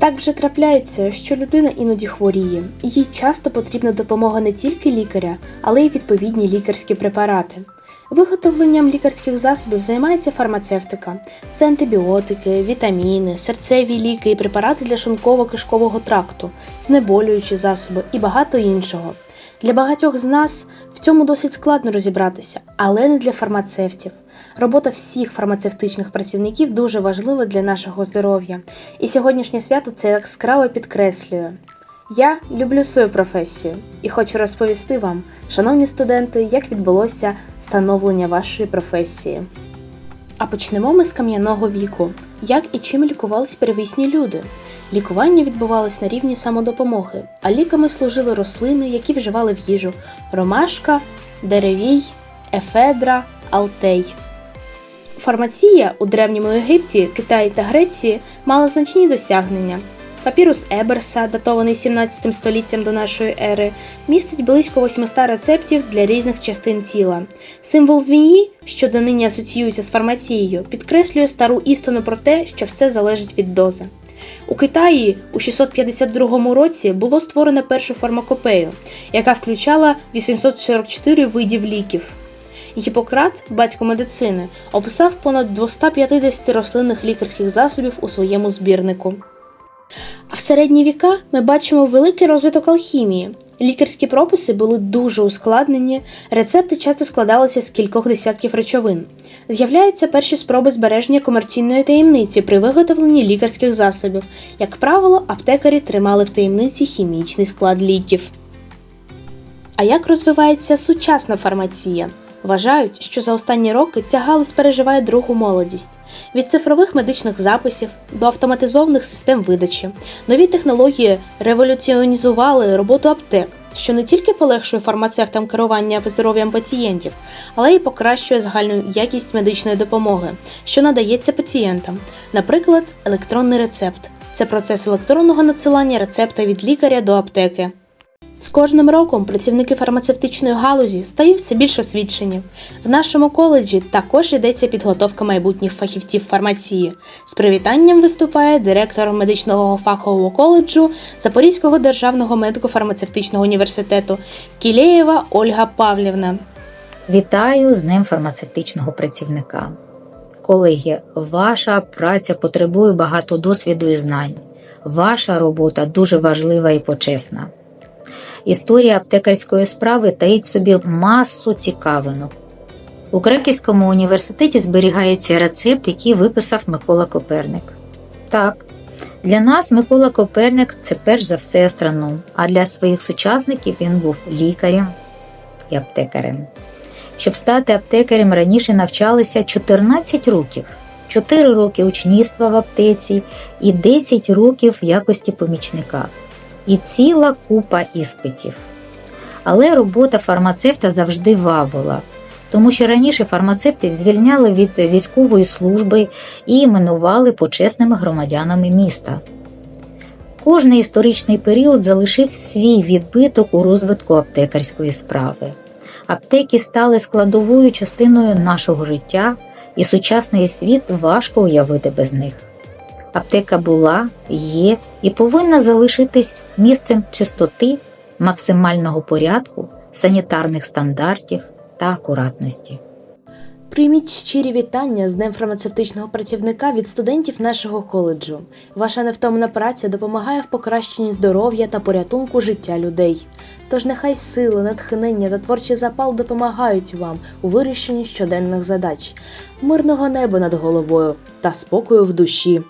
Так вже трапляється, що людина іноді хворіє, їй часто потрібна допомога не тільки лікаря, але й відповідні лікарські препарати. Виготовленням лікарських засобів займається фармацевтика. Це антибіотики, вітаміни, серцеві ліки і препарати для шунково кишкового тракту, знеболюючі засоби і багато іншого. Для багатьох з нас в цьому досить складно розібратися, але не для фармацевтів. Робота всіх фармацевтичних працівників дуже важлива для нашого здоров'я, і сьогоднішнє свято це яскраво підкреслює. Я люблю свою професію і хочу розповісти вам, шановні студенти, як відбулося становлення вашої професії. А почнемо ми з кам'яного віку. Як і чим лікувались первісні люди? Лікування відбувалось на рівні самодопомоги, а ліками служили рослини, які вживали в їжу: ромашка, деревій, ефедра, алтей. Фармація у древньому Єгипті, Китаї та Греції мала значні досягнення. Папірус Еберса, датований 17 століттям до нашої ери, містить близько 800 рецептів для різних частин тіла. Символ змії, що донині асоціюється з фармацією, підкреслює стару істину про те, що все залежить від дози. У Китаї у 652 році було створено першу фармакопею, яка включала 844 видів ліків. Гіппократ, батько медицини, описав понад 250 рослинних лікарських засобів у своєму збірнику. А в середні віка ми бачимо великий розвиток алхімії. Лікарські прописи були дуже ускладнені, рецепти часто складалися з кількох десятків речовин. З'являються перші спроби збереження комерційної таємниці при виготовленні лікарських засобів. Як правило, аптекарі тримали в таємниці хімічний склад ліків. А як розвивається сучасна фармація? Вважають, що за останні роки ця галузь переживає другу молодість. Від цифрових медичних записів до автоматизованих систем видачі. Нові технології революціонізували роботу аптек, що не тільки полегшує фармацевтам керування здоров'ям пацієнтів, але й покращує загальну якість медичної допомоги, що надається пацієнтам. Наприклад, електронний рецепт це процес електронного надсилання рецепта від лікаря до аптеки. З кожним роком працівники фармацевтичної галузі стають все більш освічені. В нашому коледжі також йдеться підготовка майбутніх фахівців фармації. З привітанням виступає директор медичного фахового коледжу Запорізького державного медико-фармацевтичного університету Кілєєва Ольга Павлівна. Вітаю з Днем фармацевтичного працівника. Колеги, ваша праця потребує багато досвіду і знань. Ваша робота дуже важлива і почесна. Історія аптекарської справи таїть собі масу цікавинок. У Краківському університеті зберігається рецепт, який виписав Микола Коперник. Так, для нас Микола Коперник це перш за все астроном, а для своїх сучасників він був лікарем і аптекарем. Щоб стати аптекарем, раніше навчалися 14 років, 4 роки учнівства в аптеці і 10 років в якості помічника, і ціла купа іспитів. Але робота фармацевта завжди вабила, тому що раніше фармацевтів звільняли від військової служби і іменували почесними громадянами міста. Кожний історичний період залишив свій відбиток у розвитку аптекарської справи. Аптеки стали складовою частиною нашого життя, і сучасний світ важко уявити без них. Аптека була, є і повинна залишитись місцем чистоти, максимального порядку, санітарних стандартів та акуратності. Прийміть щирі вітання з Днем фармацевтичного працівника від студентів нашого коледжу. Ваша невтомна праця допомагає в покращенні здоров'я та порятунку життя людей. Тож нехай сили, натхнення та творчий запал допомагають вам у вирішенні щоденних задач, мирного неба над головою та спокою в душі.